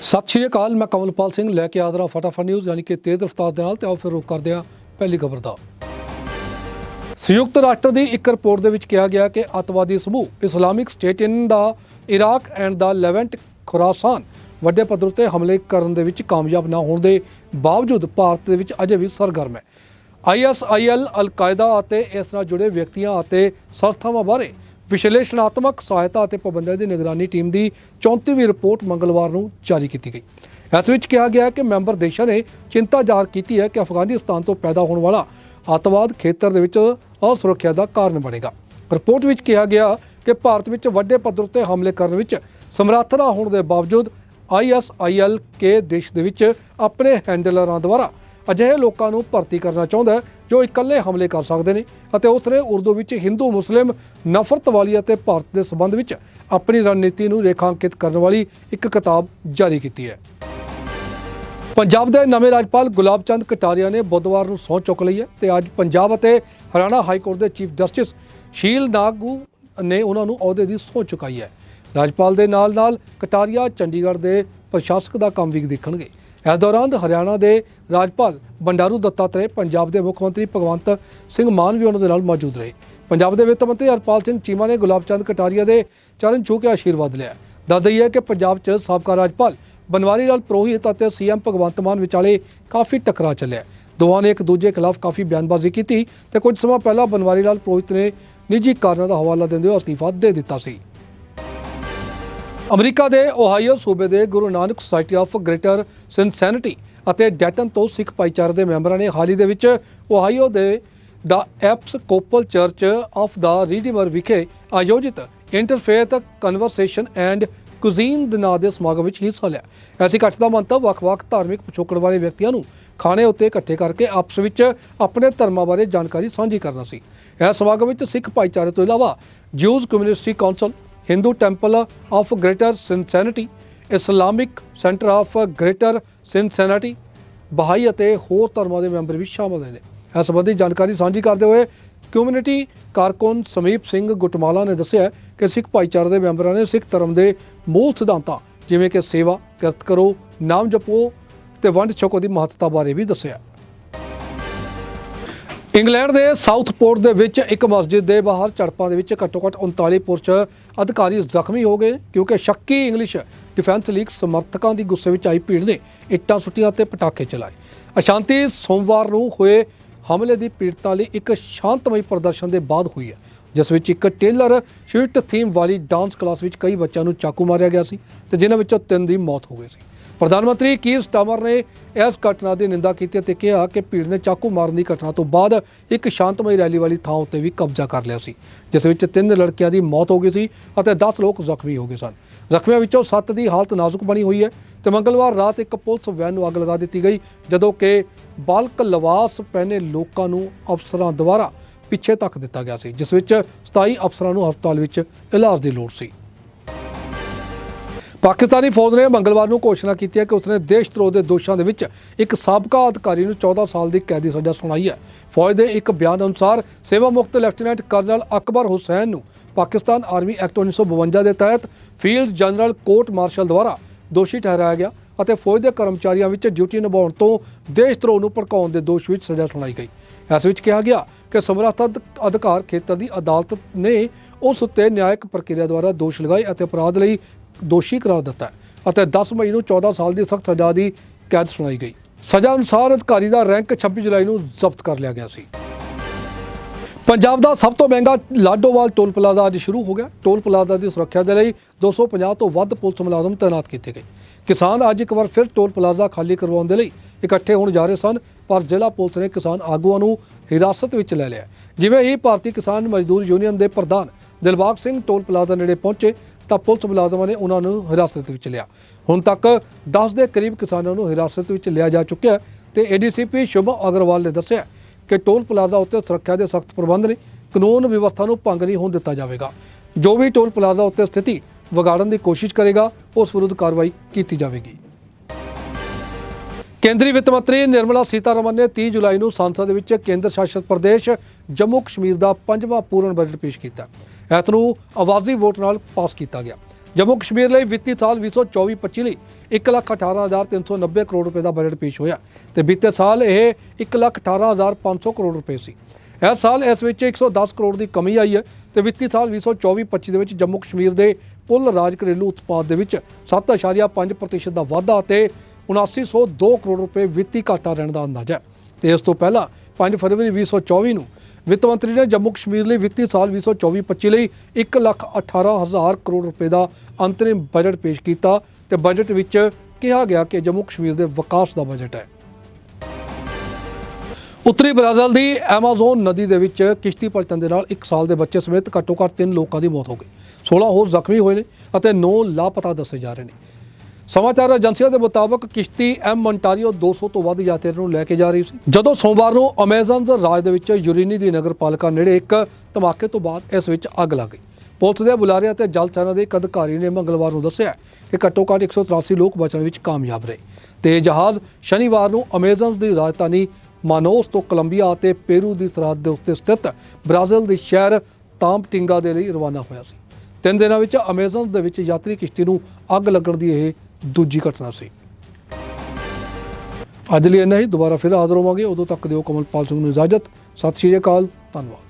ਸਤਿ ਸ਼੍ਰੀ ਅਕਾਲ, ਮੈਂ ਕਮਲਪਾਲ ਸਿੰਘ, ਲੈ ਕੇ ਆਦਰਾ ਫਟਾਫਟ ਨਿਊਜ਼ ਯਾਨੀ ਕਿ ਤੇਜ਼ ਰਫ਼ਤਾਰ ਦੇ ਨਾਲ ਤੇ ਆਓ ਫਿਰ ਰੁਕ ਕਰਦੇ ਹਾਂ ਪਹਿਲੀ ਖਬਰ ਦਾ। ਸੰਯੁਕਤ ਰਾਸ਼ਟਰ ਦੀ ਇੱਕ ਰਿਪੋਰਟ ਦੇ ਵਿੱਚ ਕਿਹਾ ਗਿਆ ਕਿ ਅੱਤਵਾਦੀ ਸਮੂਹ Islamic State in the Iraq and the Levant Khorasan ਵੱਡੇ ਪੱਧਰ ਤੇ ਹਮਲੇ ਕਰਨ ਦੇ ਵਿੱਚ ਕਾਮਯਾਬ ਨਾ ਹੋਣ ਦੇ ਬਾਵਜੂਦ ਭਾਰਤ ਦੇ ਵਿੱਚ ਅਜੇ ਵੀ ਸਰਗਰਮ ਹੈ। ਆਈਐਸਆਈਐਲ ਅਲ-ਕਾਇਦਾ ਅਤੇ ਇਸ ਨਾਲ ਜੁੜੇ ਵਿਅਕਤੀਆਂ ਅਤੇ ਸੰਸਥਾਵਾਂ ਬਾਰੇ ਵਿਸ਼ਲੇਸ਼ਣਾਤਮਕ ਸਹਾਇਤਾ ਅਤੇ ਪਾਬੰਦੀਆਂ ਦੀ ਨਿਗਰਾਨੀ ਟੀਮ ਦੀ 34ਵੀਂ ਰਿਪੋਰਟ ਮੰਗਲਵਾਰ ਨੂੰ ਜਾਰੀ ਕੀਤੀ ਗਈ। ਇਸ ਵਿੱਚ ਕਿਹਾ ਗਿਆ ਹੈ ਕਿ ਮੈਂਬਰ ਦੇਸ਼ਾਂ ਨੇ ਚਿੰਤਾ ਜ਼ਾਹਰ ਕੀਤੀ ਹੈ ਕਿ ਅਫਗਾਨਿਸਤਾਨ ਤੋਂ ਪੈਦਾ ਹੋਣ ਵਾਲਾ ਅੱਤਵਾਦ ਖੇਤਰ ਦੇ ਵਿੱਚ ਅਸੁਰੱਖਿਆ ਦਾ ਕਾਰਨ ਬਣੇਗਾ। ਰਿਪੋਰਟ ਵਿੱਚ ਕਿਹਾ ਗਿਆ ਕਿ ਭਾਰਤ ਵਿੱਚ ਵੱਡੇ ਪੱਧਰ ਉੱਤੇ ਹਮਲੇ ਕਰਨ ਵਿੱਚ ਸਮਰੱਥ ਨਾ ਹੋਣ ਦੇ ਬਾਵਜੂਦ ਆਈਐਸਆਈਐਲ ਕੇ ਦੇਸ਼ ਦੇ ਵਿੱਚ ਆਪਣੇ ਹੈਂਡਲਰਾਂ ਦੁਆਰਾ ਅਜਿਹੇ ਲੋਕਾਂ ਨੂੰ ਭਰਤੀ ਕਰਨਾ ਚਾਹੁੰਦਾ ਹੈ, ਜੋ ਇਕੱਲੇ ਹਮਲੇ ਕਰ ਸਕਦੇ ਨੇ ਅਤੇ ਉਸ ਨੇ ਉਰਦੂ ਵਿੱਚ ਹਿੰਦੂ, ਮੁਸਲਿਮ, ਨਫ਼ਰਤ ਵਾਲੀ ਅਤੇ ਭਾਰਤ ਦੇ ਸੰਬੰਧ ਵਿੱਚ ਆਪਣੀ ਰਣਨੀਤੀ ਨੂੰ ਰੇਖਾਂਕਿਤ ਕਰਨ ਵਾਲੀ ਇੱਕ ਕਿਤਾਬ ਜਾਰੀ ਕੀਤੀ ਹੈ। ਪੰਜਾਬ ਦੇ ਨਵੇਂ ਰਾਜਪਾਲ ਗੁਲਾਬ ਚੰਦ ਕਟਾਰੀਆ ਨੇ ਬੁੱਧਵਾਰ ਨੂੰ ਸਹੁੰ ਚੁੱਕ ਲਈ ਹੈ ਤੇ ਅੱਜ ਪੰਜਾਬ ਅਤੇ ਹਰਿਆਣਾ ਹਾਈ ਕੋਰਟ ਦੇ ਚੀਫ ਜਸਟਿਸ ਸ਼ੀਲ ਨਾਗੂ ਨੇ ਉਹਨਾਂ ਨੂੰ ਅਹੁਦੇ ਦੀ ਸਹੁੰ ਚੁਕਾਈ ਹੈ। ਰਾਜਪਾਲ ਦੇ ਨਾਲ-ਨਾਲ ਕਟਾਰੀਆ ਚੰਡੀਗੜ੍ਹ ਦੇ ਪ੍ਰਸ਼ਾਸਕ ਦਾ ਕੰਮ ਵੀ ਦੇਖਣਗੇ। ਇਸ ਦੌਰਾਨ ਹਰਿਆਣਾ ਦੇ ਰਾਜਪਾਲ ਬੰਡਾਰੂ ਦੱਤਾਤਰੇ ਪੰਜਾਬ ਦੇ ਮੁੱਖ ਮੰਤਰੀ ਭਗਵੰਤ ਸਿੰਘ ਮਾਨ ਵੀ ਉਹਨਾਂ ਦੇ ਨਾਲ ਮੌਜੂਦ ਰਹੇ। ਪੰਜਾਬ ਦੇ ਵਿੱਤ ਮੰਤਰੀ ਹਰਪਾਲ ਸਿੰਘ ਚੀਮਾ ਨੇ ਗੁਲਾਬ ਚੰਦ ਕਟਾਰੀਆ ਦੇ ਚਰਨ ਛੂਹ ਕੇ ਆਸ਼ੀਰਵਾਦ ਲਿਆ। ਦੱਸ ਦਈਏ ਕਿ ਪੰਜਾਬ 'ਚ ਸਾਬਕਾ ਰਾਜਪਾਲ ਬਨਵਾਰੀ ਲਾਲ ਪ੍ਰੋਹਿਤ ਅਤੇ ਸੀਐਮ ਭਗਵੰਤ ਮਾਨ ਵਿਚਾਲੇ ਕਾਫੀ ਟਕਰਾਅ ਚੱਲਿਆ। ਦੋਵਾਂ ਨੇ ਇੱਕ ਦੂਜੇ ਖਿਲਾਫ ਕਾਫੀ ਬਿਆਨਬਾਜ਼ੀ ਕੀਤੀ ਤੇ ਕੁਝ ਸਮਾਂ ਪਹਿਲਾਂ ਬਨਵਾਰੀ ਲਾਲ ਪ੍ਰੋਹਿਤ ਨੇ ਨਿੱਜੀ ਕਾਰਨਾਂ ਦਾ ਹਵਾਲਾ ਦਿੰਦੇ ਹੋਏ ਅਸਤੀਫਾ ਦੇ ਦਿੱਤਾ ਸੀ। ਅਮਰੀਕਾ ਦੇ ਓਹਾਈਓ ਸੂਬੇ ਦੇ Guru Nanak society of greater Cincinnati ਅਤੇ ਡੈਟਨ ਤੋਂ ਸਿੱਖ ਭਾਈਚਾਰੇ ਦੇ ਮੈਂਬਰਾਂ ਨੇ ਹਾਲ ਹੀ ਦੇ ਵਿੱਚ ਓਹਾਈਓ ਦੇ the Episcopal church of the Redeemer ਵਿਖੇ ਆਯੋਜਿਤ ਇੰਟਰਫੇਥ ਕਨਵਰਸੇਸ਼ਨ ਐਂਡ ਕੁਜ਼ੀਨ ਦੇ ਨਾਂ ਦੇ ਸਮਾਗਮ ਵਿੱਚ ਹਿੱਸਾ ਲਿਆ। ਐਸੀ ਇਕੱਠ ਦਾ ਮੰਤਵ ਵੱਖ-ਵੱਖ ਧਾਰਮਿਕ ਪਿਛੋਕੜ ਵਾਲੇ ਵਿਅਕਤੀਆਂ ਨੂੰ ਖਾਣੇ ਉੱਤੇ ਇਕੱਠੇ ਕਰਕੇ ਆਪਸ ਵਿੱਚ ਆਪਣੇ ਧਰਮਾਂ ਬਾਰੇ ਜਾਣਕਾਰੀ ਸਾਂਝੀ ਕਰਨਾ ਸੀ। ਇਹ ਸਮਾਗਮ ਵਿੱਚ ਸਿੱਖ ਭਾਈਚਾਰੇ ਤੋਂ ਇਲਾਵਾ Jews community council Hindu temple of greater Cincinnati Islamic centre of greater Cincinnati Bahai ਅਤੇ ਹੋਰ ਧਰਮਾਂ ਦੇ ਮੈਂਬਰ ਵੀ ਸ਼ਾਮਲ ਨੇ। ਇਸ ਸੰਬੰਧੀ ਜਾਣਕਾਰੀ ਸਾਂਝੀ ਕਰਦੇ ਹੋਏ ਕਮਿਊਨਿਟੀ ਕਾਰਕੁਨ ਸਮੀਪ ਸਿੰਘ ਗੁਟਮਾਲਾ ਨੇ ਦੱਸਿਆ ਕਿ ਸਿੱਖ ਭਾਈਚਾਰੇ ਦੇ ਮੈਂਬਰਾਂ ਨੇ ਸਿੱਖ ਧਰਮ ਦੇ ਮੂਲ ਸਿਧਾਂਤਾਂ, ਜਿਵੇਂ ਕਿ ਸੇਵਾ, ਕਿਰਤ ਕਰੋ, ਨਾਮ ਜਪੋ ਤੇ ਵੰਡ ਛਕੋ ਦੀ ਮਹੱਤਤਾ ਬਾਰੇ ਵੀ ਦੱਸਿਆ। ਇੰਗਲੈਂਡ ਦੇ ਸਾਊਥਪੋਰਟ ਦੇ ਵਿੱਚ ਇੱਕ ਮਸਜਿਦ ਦੇ ਬਾਹਰ ਝੜਪਾਂ ਦੇ ਵਿੱਚ ਘੱਟੋ-ਘੱਟ 39 ਪੁਰਸ਼ ਅਧਿਕਾਰੀ ਜ਼ਖਮੀ ਹੋ ਗਏ ਕਿਉਂਕਿ ਸ਼ੱਕੀ ਇੰਗਲਿਸ਼ ਡਿਫੈਂਸ ਲੀਗ ਸਮਰਥਕਾਂ ਦੀ ਗੁੱਸੇ ਵਿੱਚ ਆਈ ਭੀੜ ਨੇ ਇੱਟਾਂ ਸੁੱਟੀਆਂ ਤੇ ਪਟਾਕੇ ਚਲਾਏ। ਅਸ਼ਾਂਤੀ ਸੋਮਵਾਰ ਨੂੰ ਹੋਏ ਹਮਲੇ ਦੀ ਪੀੜਤਾਂ ਲਈ ਇੱਕ ਸ਼ਾਂਤਮਈ ਪ੍ਰਦਰਸ਼ਨ ਦੇ ਬਾਅਦ ਹੋਈ ਹੈ, ਜਿਸ ਵਿੱਚ ਇੱਕ ਟੇਲਰ ਸ਼ਿਫਟ ਥੀਮ ਵਾਲੀ ਡਾਂਸ ਕਲਾਸ ਵਿੱਚ ਕਈ ਬੱਚਿਆਂ ਨੂੰ ਚਾਕੂ ਮਾਰਿਆ ਗਿਆ ਸੀ ਤੇ ਜਿਨ੍ਹਾਂ ਵਿੱਚੋਂ ਤਿੰਨ ਦੀ ਮੌਤ ਹੋ ਗਈ ਸੀ। ਪ੍ਰਧਾਨ ਮੰਤਰੀ ਕੀਰ ਸਟਾਮਰ ਨੇ ਇਸ ਘਟਨਾ ਦੀ ਨਿੰਦਾ ਕੀਤੀ ਅਤੇ ਕਿਹਾ ਕਿ ਭੀੜ ਨੇ ਚਾਕੂ ਮਾਰਨ ਦੀ ਘਟਨਾ ਤੋਂ ਬਾਅਦ ਇੱਕ ਸ਼ਾਂਤਮਈ ਰੈਲੀ ਵਾਲੀ ਥਾਂ ਉੱਤੇ ਵੀ ਕਬਜ਼ਾ ਕਰ ਲਿਆ ਸੀ, ਜਿਸ ਵਿੱਚ ਤਿੰਨ ਲੜਕਿਆਂ ਦੀ ਮੌਤ ਹੋ ਗਈ ਸੀ ਅਤੇ 10 ਲੋਕ ਜ਼ਖਮੀ ਹੋ ਗਏ ਸਨ। ਜ਼ਖਮੀਆਂ ਵਿੱਚੋਂ 7 ਦੀ ਹਾਲਤ ਨਾਜ਼ੁਕ ਬਣੀ ਹੋਈ ਹੈ ਤੇ ਮੰਗਲਵਾਰ ਰਾਤ ਇੱਕ ਪੁਲਿਸ ਵੈਨ ਨੂੰ ਅੱਗ ਲਗਾ ਦਿੱਤੀ ਗਈ, ਜਦੋਂ ਕਿ ਬਾਲਕ ਲਵਾਸ ਪਹਿਨੇ ਲੋਕਾਂ ਨੂੰ ਅਫਸਰਾਂ ਦੁਆਰਾ ਪਿੱਛੇ ਧੱਕ ਦਿੱਤਾ ਗਿਆ ਸੀ, ਜਿਸ ਵਿੱਚ 27 ਅਫਸਰਾਂ ਨੂੰ ਹਸਪਤਾਲ ਵਿੱਚ ਇਲਾਜ ਦੀ ਲੋੜ ਸੀ। ਪਾਕਿਸਤਾਨੀ ਫੌਜ ਨੇ ਮੰਗਲਵਾਰ ਨੂੰ ਘੋਸ਼ਣਾ ਕੀਤੀ ਹੈ ਕਿ ਉਸਨੇ ਦੇਸ਼ ਧਰੋਹ ਦੇ ਦੋਸ਼ਾਂ ਦੇ ਵਿੱਚ ਇੱਕ ਸਾਬਕਾ ਅਧਿਕਾਰੀ ਨੂੰ 14 ਸਾਲ ਦੀ ਕੈਦੀ ਸਜ਼ਾ ਸੁਣਾਈ ਹੈ। ਫੌਜ ਦੇ ਇੱਕ ਬਿਆਨ ਅਨੁਸਾਰ ਸੇਵਾ ਮੁਕਤ ਲੈਫਟੀਨੈਂਟ ਕਰਨਲ ਅਕਬਰ ਹੁਸੈਨ ਨੂੰ ਪਾਕਿਸਤਾਨ ਆਰਮੀ ਐਕਟ 1952 ਦੇ ਤਹਿਤ ਫੀਲਡ ਜਨਰਲ ਕੋਰਟ ਮਾਰਸ਼ਲ ਦੁਆਰਾ ਦੋਸ਼ੀ ਠਹਿਰਾਇਆ ਗਿਆ ਅਤੇ ਫੌਜ ਦੇ ਕਰਮਚਾਰੀਆਂ ਵਿੱਚ ਡਿਊਟੀ ਨਿਭਾਉਣ ਤੋਂ ਦੇਸ਼ ਧਰੋਹ ਨੂੰ ਭੜਕਾਉਣ ਦੇ ਦੋਸ਼ ਵਿੱਚ ਸਜ਼ਾ ਸੁਣਾਈ ਗਈ। ਇਸ ਵਿੱਚ ਕਿਹਾ ਗਿਆ ਕਿ ਸਮਰੱਥਾ ਅਧਿਕਾਰ ਖੇਤਰ ਦੀ ਅਦਾਲਤ ਨੇ ਉਸ ਉੱਤੇ ਨਿਆਇਕ ਪ੍ਰਕਿਰਿਆ ਦੁਆਰਾ ਦੋਸ਼ ਲਗਾਏ ਅਤੇ ਅਪਰਾਧ ਲਈ ਦੋਸ਼ੀ ਕਰਾਰ ਦਿੱਤਾ ਅਤੇ 10 ਮਈ ਨੂੰ 14 ਸਾਲ ਦੀ ਸਖਤ ਸਜ਼ਾ ਦੀ ਕੈਦ ਸੁਣਾਈ ਗਈ। ਸਜ਼ਾ ਅਨੁਸਾਰ ਅਧਿਕਾਰੀ ਦਾ ਰੈਂਕ 26 ਜੁਲਾਈ ਨੂੰ ਜ਼ਬਤ ਕਰ ਲਿਆ ਗਿਆ ਸੀ। ਪੰਜਾਬ ਦਾ ਸਭ ਤੋਂ ਮਹਿੰਗਾ ਲਾਡੋਵਾਲ ਟੋਲ ਪਲਾਜ਼ਾ ਅੱਜ ਸ਼ੁਰੂ ਹੋ ਗਿਆ। ਟੋਲ ਪਲਾਜ਼ਾ ਦੀ ਸੁਰੱਖਿਆ ਦੇ ਲਈ 250 ਤੋਂ ਵੱਧ ਪੁਲਿਸ ਮੁਲਾਜ਼ਮ ਤਾਇਨਾਤ ਕੀਤੇ ਗਏ। ਕਿਸਾਨ ਅੱਜ ਇੱਕ ਵਾਰ ਫਿਰ ਟੋਲ ਪਲਾਜ਼ਾ ਖਾਲੀ ਕਰਵਾਉਣ ਦੇ ਲਈ ਇਕੱਠੇ ਹੋਣ ਜਾ ਰਹੇ ਸਨ, ਪਰ ਜ਼ਿਲ੍ਹਾ ਪੁਲਿਸ ਨੇ ਕਿਸਾਨ ਆਗੂਆਂ ਨੂੰ ਹਿਰਾਸਤ ਵਿੱਚ ਲੈ ਲਿਆ ਜਿਵੇਂ ਹੀ ਭਾਰਤੀ ਕਿਸਾਨ ਮਜ਼ਦੂਰ ਯੂਨੀਅਨ ਦੇ ਪ੍ਰਧਾਨ ਦਿਲਬਾਗ ਸਿੰਘ ਟੋਲ ਪਲਾਜ਼ਾ ਨੇੜੇ ਪਹੁੰਚੇ ਤਾਂ ਪੁਲਿਸ ਮੁਲਾਜ਼ਮਾਂ ਨੇ ਉਹਨਾਂ ਨੂੰ ਹਿਰਾਸਤ ਵਿੱਚ ਲਿਆ। ਹੁਣ ਤੱਕ 10 ਦੇ ਕਰੀਬ ਕਿਸਾਨਾਂ ਨੂੰ ਹਿਰਾਸਤ ਵਿੱਚ ਲਿਆ ਜਾ ਚੁੱਕਿਆ ਹੈ ਤੇ ਏਡੀਸੀਪੀ ਸ਼ੁਭਮ ਅਗਰਵਾਲ ਨੇ ਦੱਸਿਆ ਕਿ ਟੋਲ ਪਲਾਜ਼ਾ ਉੱਤੇ ਸੁਰੱਖਿਆ ਦੇ ਸਖਤ ਪ੍ਰਬੰਧ ਨੇ ਕਾਨੂੰਨ ਵਿਵਸਥਾ ਨੂੰ ਭੰਗ ਨਹੀਂ ਹੋਣ ਦਿੱਤਾ ਜਾਵੇਗਾ। ਜੋ ਵੀ ਟੋਲ ਪਲਾਜ਼ਾ ਉੱਤੇ ਸਥਿਤੀ ਵਿਗਾੜਨ ਦੀ ਕੋਸ਼ਿਸ਼ ਕਰੇਗਾ, ਉਸ ਵਿਰੁੱਧ ਕਾਰਵਾਈ ਕੀਤੀ ਜਾਵੇਗੀ। ਕੇਂਦਰੀ ਵਿੱਤ ਮੰਤਰੀ ਨਿਰਮਲਾ ਸੀਤਾਰਮਨ ਨੇ 30 ਜੁਲਾਈ ਨੂੰ ਸੰਸਦ ਵਿੱਚ ਕੇਂਦਰ ਸ਼ਾਸਿਤ ਪ੍ਰਦੇਸ਼ ਜੰਮੂ ਕਸ਼ਮੀਰ ਦਾ ਪੰਜਵਾਂ ਪੂਰਨ ਬਜਟ ਪੇਸ਼ ਕੀਤਾ। ਇਸ ਨੂੰ ਆਵਾਜ਼ੀ ਵੋਟ ਨਾਲ ਪਾਸ ਕੀਤਾ ਗਿਆ। ਜੰਮੂ ਕਸ਼ਮੀਰ ਲਈ ਵਿੱਤੀ ਸਾਲ 2024-25 ਲਈ 118390 ਕਰੋੜ ਰੁਪਏ ਦਾ ਬਜਟ ਪੇਸ਼ ਹੋਇਆ ਤੇ ਬੀਤੇ ਸਾਲ ਇਹ 118500 ਕਰੋੜ ਰੁਪਏ ਸੀ। ਇਸ ਸਾਲ ਇਸ ਵਿੱਚ 110 ਕਰੋੜ ਦੀ ਕਮੀ ਆਈ ਹੈ ਤੇ ਵਿੱਤੀ ਸਾਲ 2024-25 ਦੇ ਵਿੱਚ ਜੰਮੂ ਕਸ਼ਮੀਰ ਦੇ ਕੁੱਲ ਰਾਜ ਘਰੇਲੂ ਉਤਪਾਦ ਦੇ ਵਿੱਚ 7.5% ਦਾ ਵਾਧਾ ਤੇ 7902 ਕਰੋੜ ਰੁਪਏ ਵਿੱਤੀ ਘਾਟਾ ਰਹਿਣ ਦਾ ਅੰਦਾਜ਼ਾ ਹੈ। ਤੇ ਇਸ ਤੋਂ ਪਹਿਲਾਂ 5 ਫਰਵਰੀ 2024 ਨੂੰ ਵਿੱਤ ਮੰਤਰੀ ਨੇ ਜੰਮੂ ਕਸ਼ਮੀਰ ਲਈ ਵਿੱਤੀ ਸਾਲ 2024-25 ਲਈ 118000 ਕਰੋੜ ਰੁਪਏ ਦਾ ਅੰਤਰਿਮ ਬਜਟ ਪੇਸ਼ ਕੀਤਾ ਤੇ ਬਜਟ ਵਿੱਚ ਕਿਹਾ ਗਿਆ ਕਿ ਜੰਮੂ ਕਸ਼ਮੀਰ ਦੇ ਵਿਕਾਸ ਦਾ ਬਜਟ ਹੈ। ਉੱਤਰੀ ਬ੍ਰਾਜ਼ੀਲ ਦੀ ਐਮਾਜ਼ੋਨ ਨਦੀ ਦੇ ਵਿੱਚ ਕਿਸ਼ਤੀ ਪਲਟਣ ਦੇ ਨਾਲ 1 ਸਾਲ ਦੇ ਬੱਚੇ ਸਮੇਤ ਘੱਟੋ ਘੱਟ 3 ਲੋਕਾਂ ਦੀ ਮੌਤ ਹੋ ਗਈ। 16 ਹੋਰ ਜ਼ਖਮੀ ਹੋਏ ਨੇ ਅਤੇ 9 ਲਾਪਤਾ ਦੱਸੇ ਜਾ ਰਹੇ ਨੇ। ਸਮਾਚਾਰ ਏਜੰਸੀਆਂ ਦੇ ਮੁਤਾਬਕ ਕਿਸ਼ਤੀ ਐਮ ਮੰਟਾਰੀਓ 200 ਤੋਂ ਵੱਧ ਯਾਤਰੀਆਂ ਨੂੰ ਲੈ ਕੇ ਜਾ ਰਹੀ ਸੀ। ਜਦੋਂ ਸੋਮਵਾਰ ਨੂੰ ਅਮੇਜ਼ਨ ਰਾਜ ਦੇ ਵਿੱਚ ਯੂਰੀਨੀ ਦੀ ਨਗਰ ਪਾਲਿਕਾ ਨੇੜੇ ਇੱਕ ਧਮਾਕੇ ਤੋਂ ਬਾਅਦ ਇਸ ਵਿੱਚ ਅੱਗ ਲੱਗ ਗਈ। ਪੁਲਿਸ ਦੇ ਬੁਲਾਰੇ ਅਤੇ ਜਲ ਸੈਨਾ ਦੇ ਇੱਕ ਅਧਿਕਾਰੀ ਨੇ ਮੰਗਲਵਾਰ ਨੂੰ ਦੱਸਿਆ ਕਿ ਘੱਟੋ ਘੱਟ 183 ਲੋਕ ਬਚਣ ਵਿੱਚ ਕਾਮਯਾਬ ਰਹੇ ਤੇ ਇਹ ਜਹਾਜ਼ ਸ਼ਨੀਵਾਰ ਨੂੰ ਅਮੇਜ਼ਨ ਦੀ ਰਾਜਧਾਨੀ ਮਾਨੋਸ ਤੋਂ ਕੋਲੰਬੀਆ ਅਤੇ ਪੇਰੂ ਦੀ ਸਰਹੱਦ ਦੇ ਉੱਤੇ ਸਥਿਤ ਬ੍ਰਾਜ਼ੀਲ ਦੇ ਸ਼ਹਿਰ ਤਾਂਪਟਿੰਗਾ ਦੇ ਲਈ ਰਵਾਨਾ ਹੋਇਆ ਸੀ। ਤਿੰਨ ਦਿਨਾਂ ਵਿੱਚ ਅਮੇਜ਼ਨ ਦੇ ਵਿੱਚ ਯਾਤਰੀ ਕਿਸ਼ਤੀ ਨੂੰ ਅੱਗ ਲੱਗਣ ਦੀ ਇਹ ਦੂਜੀ ਘਟਨਾ ਸੀ। ਅੱਜ ਲਈ ਇੰਨਾ ਹੀ। ਦੁਬਾਰਾ ਫਿਰ ਹਾਜ਼ਰ ਹੋਵਾਂਗੇ। ਉਦੋਂ ਤੱਕ ਦਿਓ ਕਮਲਪਾਲ ਸਿੰਘ ਨੂੰ ਇਜਾਜ਼ਤ। ਸਤਿ ਸ਼੍ਰੀ ਅਕਾਲ। ਧੰਨਵਾਦ।